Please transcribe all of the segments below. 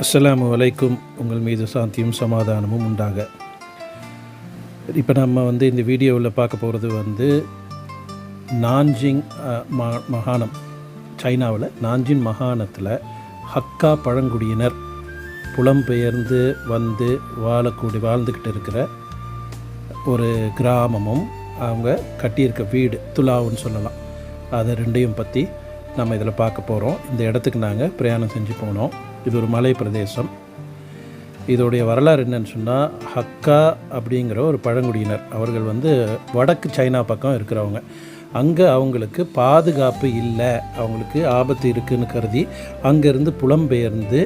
அஸ்ஸலாமு வலைக்கும் உங்கள் மீது சாந்தியும் சமாதானமும் உண்டாக. இப்போ நம்ம வந்து இந்த வீடியோவில் பார்க்க போகிறது வந்து நான்ஜிங் மகாணம் மா- சைனாவில் நான்ஜிங் மகாணத்தில் ஹக்கா பழங்குடியினர் புலம்பெயர்ந்து வந்து வாழக்கூடிய வாழ்ந்துக்கிட்டு இருக்கிற ஒரு கிராமமும் அவங்க கட்டியிருக்க வீடு துலாவுன்னு சொல்லலாம். அதை ரெண்டையும் பற்றி நம்ம இதில் பார்க்க போகிறோம் இந்த இடத்துக்கு நாங்கள் பிரயாணம் செஞ்சு போனோம். இது ஒரு மலை பிரதேசம். இதோடைய வரலாறு என்னன்னு சொன்னால் ஹக்கா அப்படிங்கிற ஒரு பழங்குடியினர். அவர்கள் வந்து வடக்கு சைனா பக்கம் இருக்கிறவங்க. அங்கே அவங்களுக்கு பாதுகாப்பு இல்லை. அவங்களுக்கு ஆபத்து இருக்குதுன்னு கருதி அங்கேருந்து புலம்பெயர்ந்து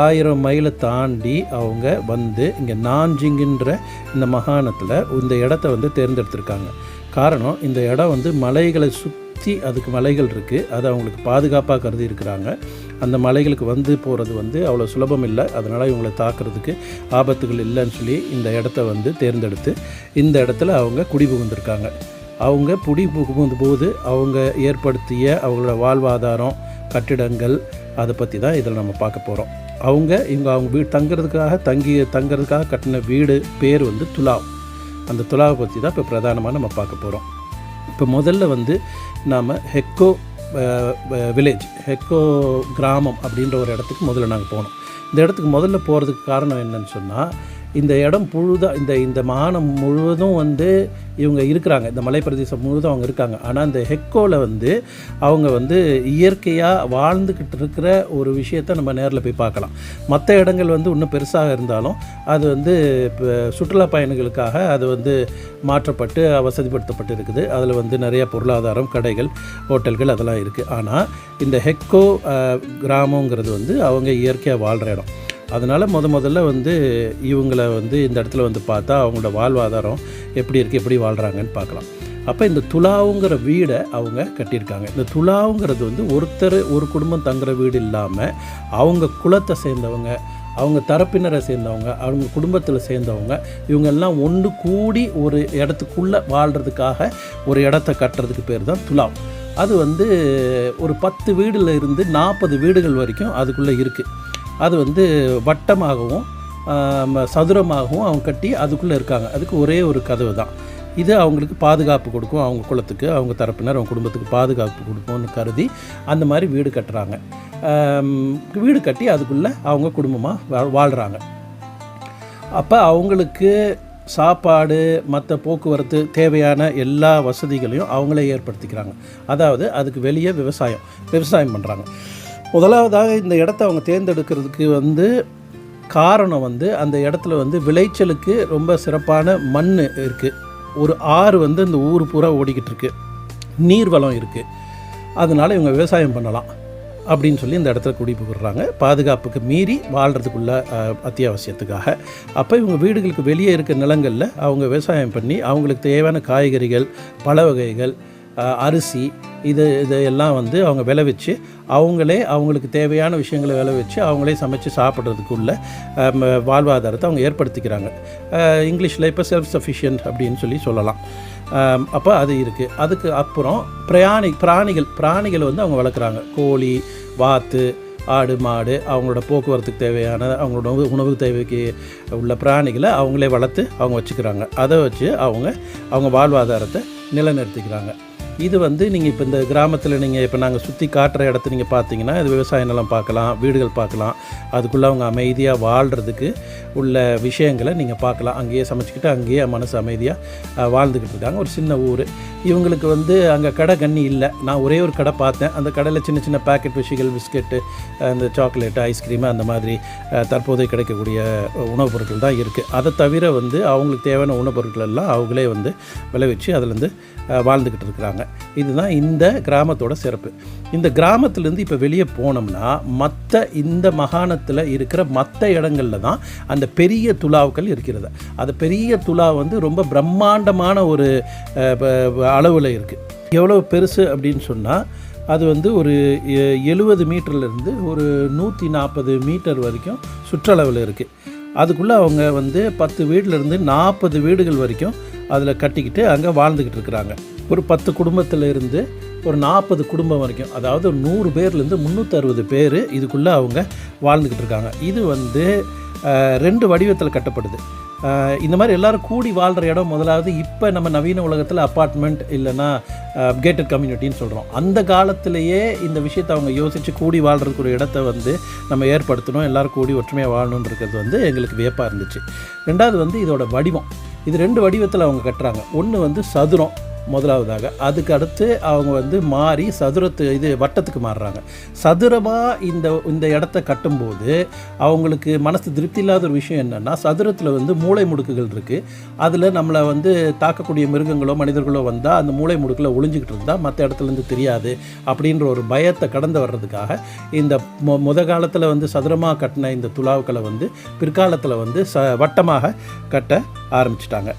ஆயிரம் மைலை தாண்டி அவங்க வந்து இங்கே நாஞ்சிங்கின்ற இந்த மாகாணத்தில் இந்த இடத்த வந்து தேர்ந்தெடுத்திருக்காங்க. காரணம் இந்த இடம் வந்து மலைகளை சுற்றி அதுக்கு மலைகள் இருக்குது அது அவங்களுக்கு பாதுகாப்பாக கருதி இருக்கிறாங்க. அந்த மலைகளுக்கு வந்து போகிறது வந்து அவ்வளோ சுலபம் இல்லை. அதனால் இவங்களை தாக்குறதுக்கு ஆபத்துகள் இல்லைன்னு சொல்லி இந்த இடத்த வந்து தேர்ந்தெடுத்து இந்த இடத்துல அவங்க குடிபுகுந்திருக்காங்க. அவங்க குடி புகுந்த போது அவங்க ஏற்படுத்திய அவங்களோட வாழ்வாதாரம் கட்டிடங்கள் அதை பற்றி தான் இதில் நம்ம பார்க்க போகிறோம் அவங்க இவங்க அவங்க வீடு தங்குறதுக்காக தங்கி தங்குறதுக்காக கட்டின வீடு பேர் வந்து துலாவ். அந்த துலாவை பற்றி தான் இப்போ பிரதானமாக நம்ம பார்க்க போகிறோம் இப்போ முதல்ல வந்து நாம் ஹெக்கோ வில்லேஜ் ஹெக்கோ கிராமம் அப்படின்ற ஒரு இடத்துக்கு முதல்ல நாங்கள் போனோம். இந்த இடத்துக்கு முதல்ல போகிறதுக்கு காரணம் என்னன்னு சொன்னால் இந்த இடம் முழுதாக இந்த இந்த மாகாணம் முழுவதும் வந்து இவங்க இருக்கிறாங்க. இந்த மலைப்பிரதேசம் முழுவதும் அவங்க இருக்காங்க. ஆனால் இந்த ஹெக்கோவில் வந்து அவங்க வந்து இயற்கையாக வாழ்ந்துக்கிட்டு இருக்கிற ஒரு விஷயத்தை நம்ம நேரில் போய் பார்க்கலாம். மற்ற இடங்கள் வந்து இன்னும் பெருசாக இருந்தாலும் அது வந்து இப்போ சுற்றுலா பயணிகளுக்காக அது வந்து மாற்றப்பட்டு வசதிப்படுத்தப்பட்டு இருக்குது. அதில் வந்து நிறைய பொருளாதாரம் கடைகள் ஹோட்டல்கள் அதெல்லாம் இருக்குது ஆனால் இந்த ஹெக்கோ கிராமங்கிறது வந்து அவங்க இயற்கையாக வாழ்கிற இடம். அதனால் முத முதல்ல வந்து இவங்கள வந்து இந்த இடத்துல வந்து பார்த்தா அவங்களோட வாழ்வாதாரம் எப்படி இருக்குது எப்படி வாழ்கிறாங்கன்னு பார்க்கலாம். அப்போ இந்த துலாவுங்கிற வீடை அவங்க கட்டியிருக்காங்க. இந்த துலாவுங்கிறது வந்து ஒருத்தர் ஒரு குடும்பம் தங்குற வீடு இல்லாமல் அவங்க குலத்தை சேர்ந்தவங்க அவங்க தரப்பினரை சேர்ந்தவங்க அவங்க குடும்பத்தில் சேர்ந்தவங்க இவங்க எல்லாம் ஒன்று கூடி ஒரு இடத்துக்குள்ளே வாழ்கிறதுக்காக ஒரு இடத்த கட்டுறதுக்கு பேர் தான் துலாவ். அது வந்து ஒரு பத்து வீடுல இருந்து நாற்பது வீடுகள் வரைக்கும் அதுக்குள்ளே இருக்குது அது வந்து வட்டமாகவும் சதுரமாகவும் அவங்க கட்டி அதுக்குள்ளே இருக்காங்க. அதுக்கு ஒரே ஒரு கதவு தான். இது அவங்களுக்கு பாதுகாப்பு கொடுக்கும். அவங்க குளத்துக்கு அவங்க தரப்பினர் அவங்க குடும்பத்துக்கு பாதுகாப்பு கொடுக்கும்னு கருதி அந்த மாதிரி வீடு கட்டுறாங்க. வீடு கட்டி அதுக்குள்ளே அவங்க குடும்பமாக வாழ்கிறாங்க அப்போ அவங்களுக்கு சாப்பாடு மற்ற போக்குவரத்து தேவையான எல்லா வசதிகளையும் அவங்களே ஏற்படுத்திக்கிறாங்க. அதாவது அதுக்கு வெளியே விவசாயம் விவசாயம் பண்ணுறாங்க. முதலாவதாக இந்த இடத்த அவங்க தேர்ந்தெடுக்கிறதுக்கு வந்து காரணம் வந்து அந்த இடத்துல வந்து விளைச்சலுக்கு ரொம்ப சிறப்பான மண் இருக்குது ஒரு ஆறு வந்து இந்த ஊர் பூரா ஓடிக்கிட்டு இருக்கு. நீர்வளம் இருக்குது அதனால இவங்க விவசாயம் பண்ணலாம் அப்படின்னு சொல்லி இந்த இடத்துல குடிபுகுறாங்க பாதுகாப்புக்கு மீறி வாழ்கிறதுக்குள்ள அத்தியாவசியத்துக்காக. அப்போ இவங்க வீடுகளுக்கு வெளியே இருக்க நிலங்களில் அவங்க விவசாயம் பண்ணி அவங்களுக்கு தேவையான காய்கறிகள் பழ வகைகள் அரிசி இது இதையெல்லாம் வந்து அவங்க விளைவிச்சு அவங்களே அவங்களுக்கு தேவையான விஷயங்களை விளைவிச்சு அவங்களே சமைச்சு சாப்பிட்றதுக்குள்ள ம- வாழ்வாதாரத்தை அவங்க ஏற்படுத்திக்கிறாங்க. இங்கிலீஷில் இப்போ செல்ஃப் சஃபிஷியன்ட் அப்படின்னு சொல்லி சொல்லலாம். அப்போ அது இருக்குது அதுக்கு அப்புறம் பிராணி பிராணிகள் பிராணிகள் வந்து அவங்க வளர்க்குறாங்க. கோழி வாத்து ஆடு மாடு அவங்களோட போக்குவரத்துக்கு தேவையான அவங்களோட உணவு உணவு தேவைக்கு உள்ள பிராணிகளை அவங்களே வளர்த்து அவங்க வச்சுக்கிறாங்க. அதை வச்சு அவங்க அவங்க வாழ்வாதாரத்தை நிலைநிறுத்திக்கிறாங்க. இது வந்து நீங்கள் இப்போ இந்த கிராமத்தில் நீங்கள் இப்போ நாங்கள் சுற்றி காட்டுற இடத்த நீங்கள் பார்த்தீங்கன்னா இது விவசாய நிலம் பார்க்கலாம் வீடுகள் பார்க்கலாம் அதுக்குள்ளே அவங்க அமைதியாக வாழ்கிறதுக்கு உள்ள விஷயங்களை நீங்கள் பார்க்கலாம் அங்கேயே சமைச்சிக்கிட்டு அங்கேயே மனசு அமைதியாக வாழ்ந்துக்கிட்டு இருக்காங்க. ஒரு சின்ன ஊர். இவங்களுக்கு வந்து அங்கே கடை கண்ணி இல்லை. நான் ஒரே ஒரு கடை பார்த்தேன். அந்த கடையில் சின்ன சின்ன பேக்கெட் விஷயங்கள் பிஸ்கெட்டு அந்த சாக்லேட்டு ஐஸ்கிரீமு அந்த மாதிரி தற்போது தற்போதைய கிடைக்கக்கூடிய உணவுப் பொருட்கள் தான் இருக்குது அதை தவிர வந்து அவங்களுக்கு தேவையான உணவுப் பொருட்கள் எல்லாம் அவங்களே வந்து விளைவிச்சு அதுலேருந்து வாழ்ந்துக்கிட்டு இருக்கிறாங்க. இதுதான் இந்த கிராமத்தோட சிறப்பு. இந்த கிராமத்துலேருந்து இப்போ வெளியே போனோம்னா மற்ற இந்த மாகாணத்தில் இருக்கிற மற்ற இடங்களில் தான் அந்த பெரிய துலாவுக்கள் இருக்கிறது. அந்த பெரிய துலா வந்து ரொம்ப பிரம்மாண்டமான ஒரு அளவில் இருக்குது எவ்வளோ பெருசு அப்படின்னு சொன்னால் அது வந்து ஒரு எழுபது மீட்டர்லேருந்து ஒரு நூற்றி நாற்பது மீட்டர் வரைக்கும் சுற்றளவில் இருக்குது அதுக்குள்ளே அவங்க வந்து பத்து வீட்டிலேருந்து நாற்பது வீடுகள் வரைக்கும் அதில் கட்டிக்கிட்டு அங்கே வாழ்ந்துக்கிட்டு இருக்கிறாங்க. ஒரு பத்து குடும்பத்தில் இருந்து ஒரு நாற்பது குடும்பம் வரைக்கும் அதாவது நூறு பேர்லேருந்து முந்நூற்றறுபது பேர் இதுக்குள்ளே அவங்க வாழ்ந்துக்கிட்டு இருக்காங்க. இது வந்து ரெண்டு வடிவத்தில் கட்டப்படுது. இந்த மாதிரி எல்லாரும் கூடி வாழ்கிற இடம் முதலாவது இப்போ நம்ம நவீன உலகத்தில் அப்பார்ட்மெண்ட் இல்லைன்னா கேட்டட் கம்யூனிட்டின்னு சொல்கிறோம் அந்த காலத்திலேயே இந்த விஷயத்தை அவங்க யோசித்து கூடி வாழ்கிறதுக்கு ஒரு இடத்த வந்து நம்ம ஏற்படுத்தணும். எல்லோரும் கூடி ஒற்றுமையாக வாழணுன்றது வந்து எங்களுக்கு வியப்பாக இருந்துச்சு. ரெண்டாவது வந்து இதோட வடிவம். இது ரெண்டு வடிவத்தில் அவங்க கட்டுறாங்க. ஒன்று வந்து சதுரம். முதலாவதாக. அதுக்கு அடுத்து அவங்க வந்து மாறி சதுரத்து இது வட்டத்துக்கு மாறுறாங்க. சதுரமாக இந்த இந்த இடத்த கட்டும்போது அவங்களுக்கு மனசு திருப்தி இல்லாத ஒரு விஷயம் என்னென்னா சதுரத்தில் வந்து மூளை முடுக்குகள் இருக்குது அதில் நம்மளை வந்து தாக்கக்கூடிய மிருகங்களோ மனிதர்களோ வந்தால் அந்த மூளை முடுக்கில் ஒளிஞ்சிக்கிட்டு இருந்தால் மற்ற இடத்துலேருந்து தெரியாது அப்படின்ற ஒரு பயத்தை கடந்து வர்றதுக்காக இந்த மொ முத காலத்தில் வந்து சதுரமாக கட்டின இந்த துலாவுக்களை வந்து பிற்காலத்தில் வந்து ச வட்டமாக கட்ட ஆரம்பிச்சிட்டாங்க.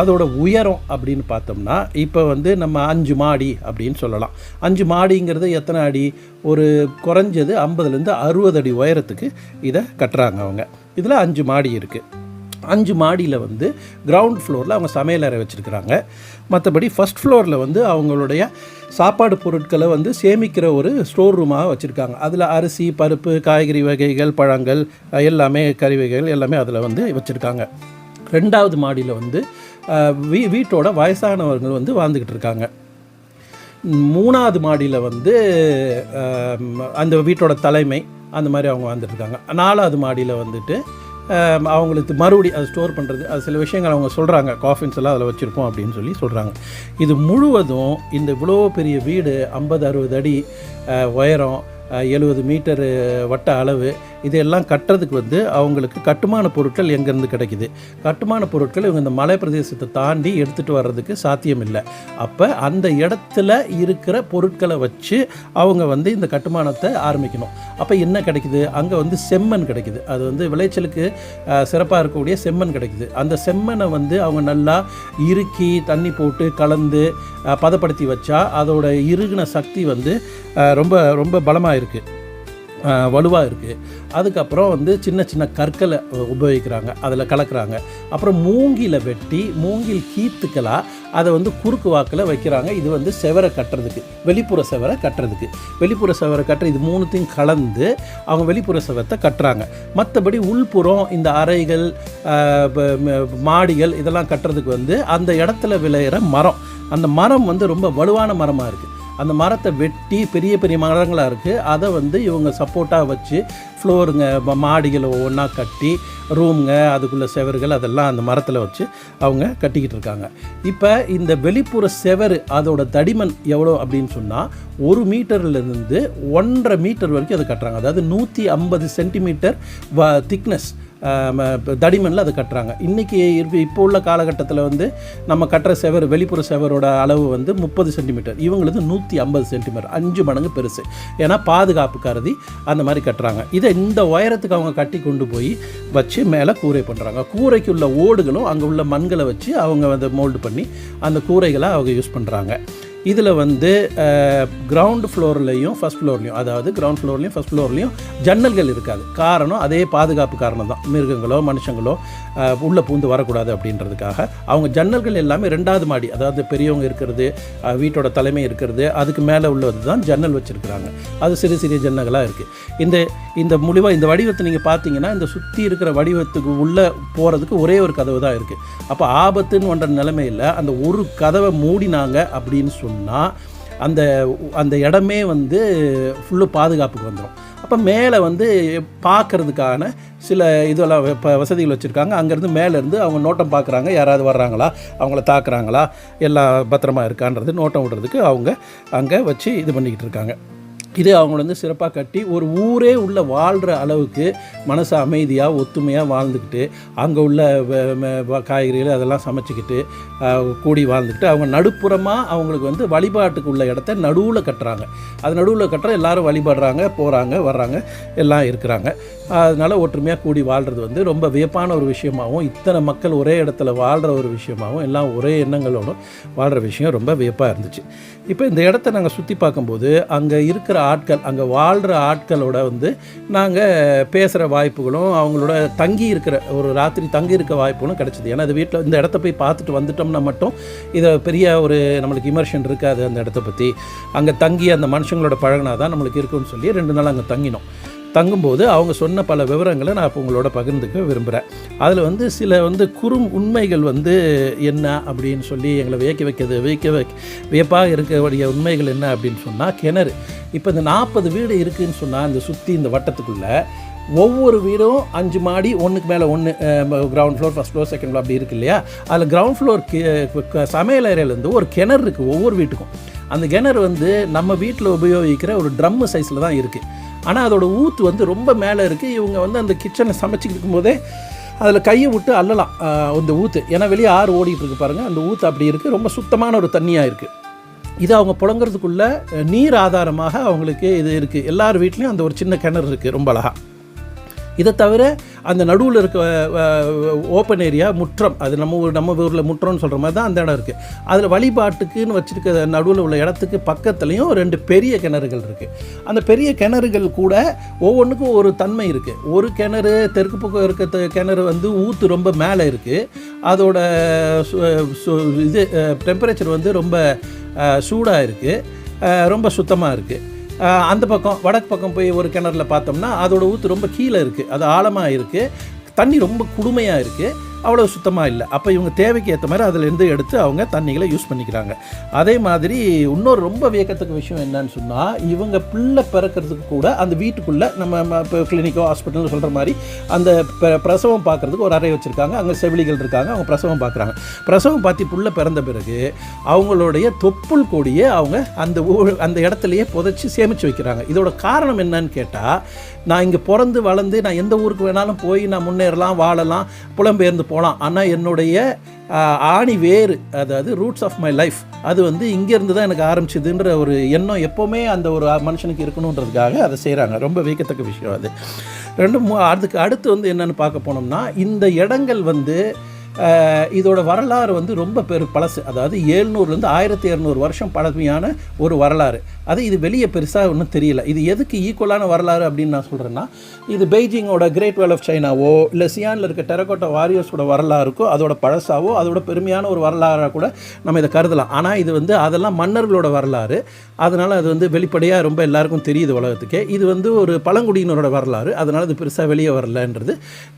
அதோட உயரம் அப்படின்னு பார்த்தோம்னா இப்போ வந்து நம்ம அஞ்சு மாடி அப்படின்னு சொல்லலாம். அஞ்சு மாடிங்கிறது எத்தனை அடி? ஒரு குறைஞ்சது ஐம்பதுலேருந்து அறுபது அடி உயரத்துக்கு இதை கட்டுறாங்க அவங்க. இதில் அஞ்சு மாடி இருக்குது அஞ்சு மாடியில் வந்து கிரவுண்ட் ஃப்ளோரில் அவங்க சமையலறை வச்சுருக்கிறாங்க. மற்றபடி ஃபஸ்ட் ஃப்ளோரில் வந்து அவங்களுடைய சாப்பாடு பொருட்களை வந்து சேமிக்கிற ஒரு ஸ்டோர் ரூமாக வச்சுருக்காங்க. அதில் அரிசி பருப்பு காய்கறி வகைகள் பழங்கள் எல்லாமே கறி வகைகள் எல்லாமே அதில் வந்து வச்சுருக்காங்க. ரெண்டாவது மாடியில் வந்து வீ வீட்டோட வயசானவர்கள் வந்து வாழ்ந்துக்கிட்டு இருக்காங்க. மூணாவது மாடியில் வந்து அந்த வீட்டோட தலைமை அந்த மாதிரி அவங்க வாழ்ந்துட்டுருக்காங்க நாலாவது மாடியில் வந்துட்டு அவங்களுக்கு மறுபடி அதை ஸ்டோர் பண்ணுறது அது சில விஷயங்கள் அவங்க சொல்கிறாங்க காஃபின்ஸ் எல்லாம் அதில் வச்சுருப்போம் அப்படின்னு சொல்லி சொல்கிறாங்க இது முழுவதும் இந்த இவ்வளோ பெரிய வீடு ஐம்பது அறுபது அடி உயரம் எழுபது மீட்டரு வட்ட அளவு இதெல்லாம் கட்டுறதுக்கு வந்து அவங்களுக்கு கட்டுமான பொருட்கள் எங்கேருந்து கிடைக்குது? கட்டுமான பொருட்கள் இவங்க இந்த மலை பிரதேசத்தை தாண்டி எடுத்துகிட்டு வர்றதுக்கு சாத்தியம் இல்லை அப்போ அந்த இடத்துல இருக்கிற பொருட்களை வச்சு அவங்க வந்து இந்த கட்டுமானத்தை ஆரம்பிக்கணும். அப்போ என்ன கிடைக்குது? அங்கே வந்து செம்மண் கிடைக்குது. அது வந்து விளைச்சலுக்கு சிறப்பாக இருக்கக்கூடிய செம்மண் கிடைக்குது. அந்த செம்மண்ணை வந்து அவங்க நல்லா இறுக்கி தண்ணி போட்டு கலந்து பதப்படுத்தி வச்சா அதோட இறுகின சக்தி வந்து ரொம்ப ரொம்ப பலமாக இருக்குது வலுவாக இருக்குது அதுக்கப்புறம் வந்து சின்ன சின்ன கற்களை உபயோகிக்கிறாங்க. அதில் கலக்கிறாங்க. அப்புறம் மூங்கில வெட்டி மூங்கில் கீத்துக்களாக அதை வந்து குறுக்கு வாக்கில் வைக்கிறாங்க. இது வந்து செவரை கட்டுறதுக்கு வெளிப்புற செவரை கட்டுறதுக்கு. வெளிப்புற செவரை கட்டுற இது மூணுத்தையும் கலந்து அவங்க வெளிப்புற செவத்தை கட்டுறாங்க. மற்றபடி உள்புறம் இந்த அறைகள் மாடிகள் இதெல்லாம் கட்டுறதுக்கு வந்து அந்த இடத்துல விளையிற மரம். அந்த மரம் வந்து ரொம்ப வலுவான மரமாக இருக்குது அந்த மரத்தை வெட்டி பெரிய பெரிய மரங்களாக இருக்குது அதை வந்து இவங்க சப்போர்ட்டாக வச்சு ஃப்ளோருங்க மாடிகளை ஒவ்வொன்றா கட்டி ரூமுங்க அதுக்குள்ள செவர்கள் அதெல்லாம் அந்த மரத்தில் வச்சு அவங்க கட்டிக்கிட்டு இருக்காங்க. இப்போ இந்த வெளிப்புற செவரு அதோட தடிமன் எவ்வளோ அப்படின்னு சொன்னால் ஒரு மீட்டர்லேருந்து ஒன்றரை மீட்டர் வரைக்கும் அதை கட்டுறாங்க. அதாவது நூற்றி ஐம்பது சென்டிமீட்டர் வ திக்னஸ். தடிமனில் அதை கட்டுறாங்க. இன்றைக்கி இப்போ உள்ள காலகட்டத்தில் வந்து நம்ம கட்டுற செவர் வெளிப்புற செவரோட அளவு வந்து முப்பது சென்டிமீட்டர். இவங்களது நூற்றி ஐம்பது சென்டிமீட்டர். அஞ்சு மடங்கு பெருசு. ஏன்னா பாதுகாப்பு கருதி அந்த மாதிரி கட்டுறாங்க. இதை இந்த உயரத்துக்கு அவங்க கட்டி கொண்டு போய் வச்சு மேலே கூரை பண்ணுறாங்க கூரைக்கு உள்ள ஓடுகளும் அங்கே உள்ள மண்களை வச்சு அவங்க வந்து மோல்டு பண்ணி அந்த கூரைகளை அவங்க யூஸ் பண்ணுறாங்க இதில் வந்து கிரவுண்ட் ஃப்ளோர்லேயும் ஃபஸ்ட் ஃப்ளோர்லேயும் அதாவது கிரவுண்ட் ஃப்ளோர்லேயும் ஃபஸ்ட் ஃப்ளோர்லேயும் ஜன்னல்கள் இருக்காது. காரணம் அதே பாதுகாப்பு காரணம் தான் மிருகங்களோ மனுஷங்களோ உள்ளே பூந்து வரக்கூடாது அப்படின்றதுக்காக அவங்க ஜன்னல்கள் எல்லாமே ரெண்டாவது மாடி அதாவது பெரியவங்க இருக்கிறது வீட்டோட தலைமை இருக்கிறது அதுக்கு மேலே உள்ளது தான் ஜன்னல் வச்சுருக்குறாங்க. அது சிறு சிறிய ஜன்னல்களாக இருக்குது இந்த இந்த முடிவாக இந்த வடிவத்தை நீங்கள் பார்த்தீங்கன்னா இந்த சுற்றி இருக்கிற வடிவத்துக்கு உள்ளே போகிறதுக்கு ஒரே ஒரு கதவு தான் இருக்குது அப்போ ஆபத்துன்னு ஒன்ற நிலைமையில் அந்த ஒரு கதவை மூடினாங்க அப்படின்னு சொன்னால் அந்த அந்த இடமே வந்து ஃபுல்லு பாதுகாப்புக்கு வந்துடும் அப்போ மேலே வந்து பார்க்கறதுக்கான சில இதெல்லாம் இப்போ வசதிகள் வச்சுருக்காங்க. அங்கேருந்து மேலேருந்து அவங்க நோட்டம் பார்க்குறாங்க யாராவது வர்றாங்களா? அவங்கள தாக்குறாங்களா? எல்லாம் பத்திரமா இருக்கான்றது நோட்டம் விடுறதுக்கு அவங்க அங்கே வச்சு இது பண்ணிக்கிட்டு இருக்காங்க. இதே அவங்கள வந்து சிறப்பாக கட்டி ஒரு ஊரே உள்ள வாழ்கிற அளவுக்கு மனசு அமைதியாக ஒத்துமையாக வாழ்ந்துக்கிட்டு அங்கே உள்ள காய்கறிகள் அதெல்லாம் சமைச்சிக்கிட்டு கூடி வாழ்ந்துக்கிட்டு அவங்க நடுப்புறமாக அவங்களுக்கு வந்து வழிபாட்டுக்கு உள்ள இடத்த நடுவில் கட்டுறாங்க. அது நடுவில் கட்டுற எல்லாரும் வழிபடுறாங்க போகிறாங்க வர்றாங்க எல்லாம் இருக்கிறாங்க. அதனால் ஒற்றுமையாக கூடி வாழ்கிறது வந்து ரொம்ப வியப்பான ஒரு விஷயமாகவும் இத்தனை மக்கள் ஒரே இடத்துல வாழ்கிற ஒரு விஷயமாகவும் எல்லாம் ஒரே எண்ணங்களோடும் வாழ்கிற விஷயம் ரொம்ப வியப்பாக இருந்துச்சு. இப்போ இந்த இடத்த நாங்கள் சுற்றி பார்க்கும்போது அங்கே இருக்கிற ஆட்கள் அங்கே வாழ்கிற ஆட்களோட வந்து நாங்கள் பேசுகிற வாய்ப்புகளும் அவங்களோட தங்கி இருக்கிற ஒரு ராத்திரி தங்கி இருக்க வாய்ப்புகளும் கிடச்சிது. ஏன்னா அது வீட்டில் இந்த இடத்த போய் பார்த்துட்டு வந்துட்டோம்னா மட்டும் இதை பெரிய ஒரு நம்மளுக்கு இமர்ஷன் இருக்காது அந்த இடத்த பற்றி அங்கே தங்கி அந்த மனுஷங்களோட பழகினா தான் நம்மளுக்கு இருக்குன்னு சொல்லி ரெண்டு நாள் அங்கே தங்கினோம். தங்கும்போது அவங்க சொன்ன பல விவரங்களை நான் இப்போ உங்களோட பகிர்ந்துக்க விரும்புகிறேன் அதில் வந்து சில வந்து குறும் உண்மைகள் வந்து என்ன அப்படின்னு சொல்லி எங்களை வியக்க வைக்கிறது வியக்க வைக்க வியப்பாக இருக்கக்கூடிய உண்மைகள் என்ன அப்படின்னு சொன்னால் கிணறு. இப்போ இந்த நாற்பது வீடு இருக்குதுன்னு சொன்னால் இந்த சுற்றி இந்த வட்டத்துக்குள்ளே ஒவ்வொரு வீடும் அஞ்சு மாடி ஒன்றுக்கு மேலே ஒன்று ground floor first floor second floor அப்படி இருக்கு இல்லையா? அதில் கிரவுண்ட் ஃப்ளோர் சமையல் அறையிலேருந்து ஒரு கிணறு இருக்குது ஒவ்வொரு வீட்டுக்கும். அந்த கிணறு வந்து நம்ம வீட்டில் உபயோகிக்கிற ஒரு ட்ரம்மு சைஸில் தான் இருக்குது ஆனால் அதோட ஊற்று வந்து ரொம்ப மேலே இருக்குது இவங்க வந்து அந்த கிச்சனை சமைச்சிக்கிட்டு இருக்கும்போதே அதில் கையை விட்டு அள்ளலாம் அந்த ஊத்து. ஏன்னா வெளியே ஆறு ஓடிட்டு இருக்கு பாருங்கள் அந்த ஊற்று அப்படி இருக்குது ரொம்ப சுத்தமான ஒரு தண்ணியாக இருக்குது இது அவங்க புழங்குறதுக்குள்ள நீர் ஆதாரமாக அவங்களுக்கு இது இருக்குது எல்லார் வீட்லேயும் அந்த ஒரு சின்ன கிணறு இருக்குது ரொம்ப அழகா. இதை தவிர அந்த நடுவில் இருக்க ஓப்பன் ஏரியா முற்றம் அது நம்ம ஊர் நம்ம ஊரில் முற்றம்னு சொல்கிற மாதிரி தான் அந்த இடம் இருக்குது அதில் வழிபாட்டுக்குன்னு வச்சுருக்க நடுவில் உள்ள இடத்துக்கு பக்கத்துலேயும் ரெண்டு பெரிய கிணறுகள் இருக்குது அந்த பெரிய கிணறுகள் கூட ஒவ்வொன்றுக்கும் ஒரு தன்மை இருக்குது ஒரு கிணறு தெற்கு பக்கம் இருக்க கிணறு வந்து ஊற்று ரொம்ப மேலே இருக்குது அதோட சு- சு- இது டெம்பரேச்சர் வந்து ரொம்ப சூடாக இருக்குது ரொம்ப சுத்தமாக இருக்குது அந்த பக்கம் வடக்கு பக்கம் போய் ஒரு கிணறுல பார்த்தோம்னா அதோட ஊற்று ரொம்ப கீழே இருக்குது அது ஆழமாக இருக்குது தண்ணி ரொம்ப குடுமையாக இருக்குது அவ்வளோ சுத்தமாக இல்லை. அப்போ இவங்க தேவைக்கு ஏற்ற மாதிரி அதுலேருந்து எடுத்து அவங்க தண்ணிகளை யூஸ் பண்ணிக்கிறாங்க. அதே மாதிரி இன்னொரு ரொம்ப வியக்கத்தக்க விஷயம் என்னன்னு சொன்னால் இவங்க பிள்ளை பிறக்கிறதுக்கு கூட அந்த வீட்டுக்குள்ளே நம்ம இப்போ கிளினிக்கோ ஹாஸ்பிட்டல் சொல்கிற மாதிரி அந்த ப- பிரசவம் பார்க்குறதுக்கு ஒரு அறை வச்சுருக்காங்க. அங்கே செவிலிகள் இருக்காங்க அவங்க பிரசவம் பார்க்குறாங்க பிரசவம் பார்த்து புள்ள பிறந்த பிறகு அவங்களுடைய தொப்புள் கொடியை அவங்க அந்த ஊ- அந்த இடத்துலையே புதைச்சி சேமித்து வைக்கிறாங்க. இதோட காரணம் என்னன்னு கேட்டால் நான் இங்கே பிறந்து வளர்ந்து நான் எந்த ஊருக்கு வேணாலும் போய் நான் முன்னேறலாம் வாழலாம் புலம்பெயர்ந்து போகலாம். ஆனால் என்னுடைய ஆணி வேறு. அதாவது ரூட்ஸ் ஆஃப் மை லைஃப் அது வந்து இங்கேருந்து தான் எனக்கு ஆரம்பிச்சதுன்ற ஒரு எண்ணம் எப்போவுமே அந்த ஒரு மனுஷனுக்கு இருக்கணுன்றதுக்காக அதை செய்கிறாங்க ரொம்ப வியக்கத்தக்க விஷயம் அது. ரெண்டு மூ அதுக்கு அடுத்து வந்து என்னென்னு பார்க்க போனோம்னா இந்த இடங்கள் வந்து இதோட வரலாறு வந்து ரொம்ப பெரு பழசு. அதாவது ஏழ்நூறுலேருந்து ஆயிரத்தி இரநூறு வருஷம் பழமையான ஒரு வரலாறு. அது இது வெளியே பெருசாக ஒன்றும் தெரியல. இது எதுக்கு ஈக்குவலான வரலாறு அப்படின்னு நான் சொல்கிறேன்னா இது பெய்ஜிங்கோட கிரேட் வேல் ஆஃப் சைனாவோ இல்லை சியானில் இருக்க டெரகோட்டா வாரியர்ஸோட வரலாறுக்கோ அதோட பழசாவோ அதோட பெருமையான ஒரு வரலாறாக கூட நம்ம இதை கருதலாம். ஆனால் இது வந்து அதெல்லாம் மன்னர்களோட வரலாறு. அதனால் அது வந்து வெளிப்படையாக ரொம்ப எல்லாருக்கும் தெரியுது உலகத்துக்கே. இது வந்து ஒரு பழங்குடியினரோட வரலாறு. அதனால் இது பெருசாக வெளியே வரலன்றது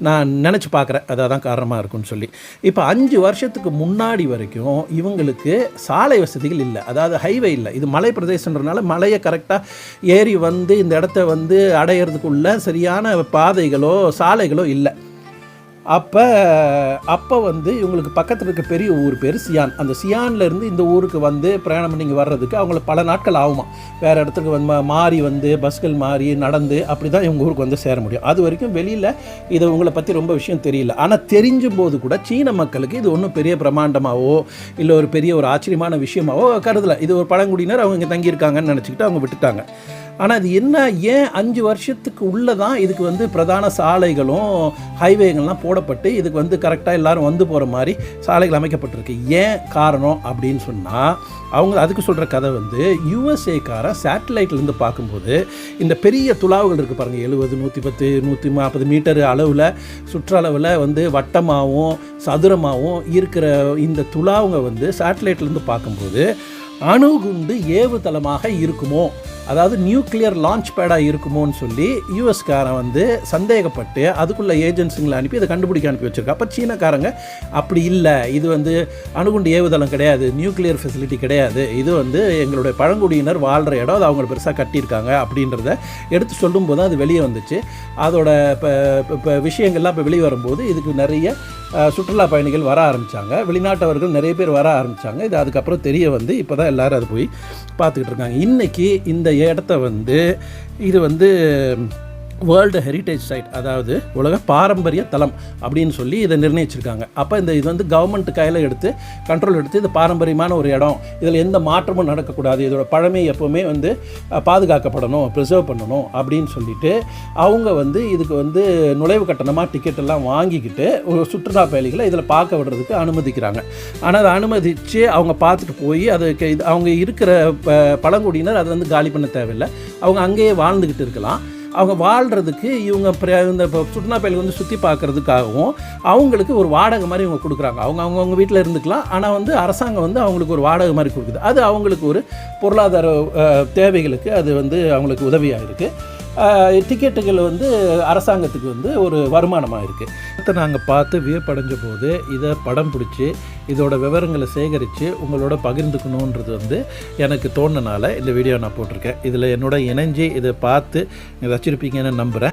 நான் நினச்சி பார்க்குறேன். அதான் காரணமாக இருக்கும்னு சொல்லி. இப்போ அஞ்சு வருஷத்துக்கு முன்னாடி வரைக்கும் இவங்களுக்கு சாலை வசதிகள் இல்லை. அதாவது ஹைவே இல்லை. இது மலை பிரதேசன்றனால மலையை கரெக்டாக ஏறி வந்து இந்த இடத்த வந்து அடையிறதுக்குள்ள சரியான பாதைகளோ சாலைகளோ இல்லை. அப்போ அப்போ வந்து இவங்களுக்கு பக்கத்தில் இருக்க பெரிய ஊர் பேர் சியான். அந்த சியான்லேருந்து இந்த ஊருக்கு வந்து பிரயாணம் பண்ணி இங்கே வர்றதுக்கு அவங்களுக்கு பல நாட்கள் ஆகுமா வேறு இடத்துக்கு வந்து மாறி வந்து பஸ்கள் மாறி நடந்து அப்படி தான் இவங்க ஊருக்கு வந்து சேர முடியும். அது வரைக்கும் வெளியில் இது உங்களை பற்றி ரொம்ப விஷயம் தெரியல. ஆனால் தெரிஞ்சும் போது கூட சீன மக்களுக்கு இது ஒன்றும் பெரிய பிரமாண்டமாகவோ இல்லை ஒரு பெரிய ஒரு ஆச்சரியமான விஷயமாவோ கருதலை. இது ஒரு பழங்குடியினர் அவங்க இங்கே தங்கியிருக்காங்கன்னு நினச்சிக்கிட்டு அவங்க விட்டுட்டாங்க. ஆனால் அது என்ன ஏன் அஞ்சு வருஷத்துக்கு உள்ளே தான் இதுக்கு வந்து பிரதான சாலைகளும் ஹைவேகள்லாம் போடப்பட்டு இதுக்கு வந்து கரெக்டாக எல்லாரும் வந்து போகிற மாதிரி சாலைகள் அமைக்கப்பட்டிருக்கு. ஏன் காரணம் அப்படின்னு சொன்னால் அவங்க அதுக்கு சொல்கிற கதை வந்து யூஎஸ்ஏக்காரன் சேட்டலைட்லேருந்து பார்க்கும்போது இந்த பெரிய துளாவுகள் இருக்குது பாருங்கள் எழுபது நூற்றி பத்து நூற்றி நாற்பது மீட்டர் அளவில் சுற்றளவில் வந்து வட்டமாகவும் சதுரமாகவும் இருக்கிற இந்த துளாவுங்க வந்து சேட்டலைட்லேருந்து பார்க்கும்போது அணுகுண்டு ஏவுதளமாக இருக்குமோ? அதாவது நியூக்ளியர் லான்ச் பேடாக இருக்குமோன்னு சொல்லி யூஎஸ்காரன் வந்து சந்தேகப்பட்டு அதுக்குள்ள ஏஜென்சிங்களை அனுப்பி அதை கண்டுபிடிக்க அனுப்பி வச்சுருக்கா அப்போ சீனக்காரங்க அப்படி இல்லை. இது வந்து அணுகுண்டு ஏவுதளம் கிடையாது. நியூக்ளியர் ஃபெசிலிட்டி கிடையாது. இது வந்து எங்களுடைய பழங்குடியினர் வாழ்கிற இடம். அது அவங்க பெருசாக கட்டியிருக்காங்க. அப்படின்றத எடுத்து சொல்லும்போது தான் அது வெளியே வந்துச்சு. அதோட இப்போ இப்போ விஷயங்கள்லாம் இப்போ வெளியே வரும்போது இதுக்கு நிறைய சுற்றுலா பயணிகள் வர ஆரம்பித்தாங்க வெளிநாட்டவர்கள் நிறைய பேர் வர ஆரம்பித்தாங்க இது அதுக்கப்புறம் தெரிய வந்து இப்போ தான் எல்லோரும் அது போய் பார்த்துக்கிட்டு இருக்காங்க. இன்றைக்கி இந்த இடத்த வந்து இது வந்து வேர்ல்டு ஹெரிட்டேஜ் சைட் அதாவது உலக பாரம்பரிய தலம் அப்படின்னு சொல்லி இதை நிர்ணயிச்சிருக்காங்க. அப்போ இந்த இது வந்து கவர்மெண்ட் கையில் எடுத்து கண்ட்ரோல் எடுத்து இது பாரம்பரியமான ஒரு இடம். இதில் எந்த மாற்றமும் நடக்கக்கூடாது. இதோட பழமை எப்போவுமே வந்து பாதுகாக்கப்படணும் ப்ரிசர்வ் பண்ணணும் அப்படின்னு சொல்லிட்டு அவங்க வந்து இதுக்கு வந்து நுழைவு கட்டணமாக டிக்கெட் எல்லாம் வாங்கிக்கிட்டு ஒரு சுற்றுலா பயணிகளை இதில் பார்க்க விடுறதுக்கு அனுமதிக்கிறாங்க. ஆனால் அதை அனுமதித்து அவங்க பார்த்துட்டு போய் அதுக்கு இது அவங்க இருக்கிற ப- பழங்குடியினர் அதை வந்து காலி பண்ண தேவையில்லை. அவங்க அங்கேயே வாழ்ந்துக்கிட்டு இருக்கலாம். அவங்க வாழ்கிறதுக்கு இவங்க இந்த இப்போ சுற்றுலா பயணிகள் வந்து சுற்றி பார்க்குறதுக்காகவும் அவங்களுக்கு ஒரு வாடகை மாதிரி இவங்க கொடுக்குறாங்க. அவங்க அவங்கவுங்க வீட்டில் இருந்துக்கலாம். ஆனால் வந்து அரசாங்கம் வந்து அவங்களுக்கு ஒரு வாடகை மாதிரி கொடுக்குது. அது அவங்களுக்கு ஒரு பொருளாதார தேவைகளுக்கு அது வந்து அவங்களுக்கு உதவியாக இருக்குது டிக்கெட்டுகள் வந்து அரசாங்கத்துக்கு வந்து ஒரு வருமானமாக இருக்குது இதை நாங்கள் பார்த்து வியப்படைஞ்ச போது இதை படம் பிடிச்சி இதோட விவரங்களை சேகரித்து உங்களோட பகிர்ந்துக்கணுன்றது வந்து எனக்கு தோணுனால இந்த வீடியோ நான் போட்டிருக்கேன். இதில் என்னோட இணைஞ்சு இதை பார்த்து வச்சுருப்பீங்கன்னு நம்புகிறேன்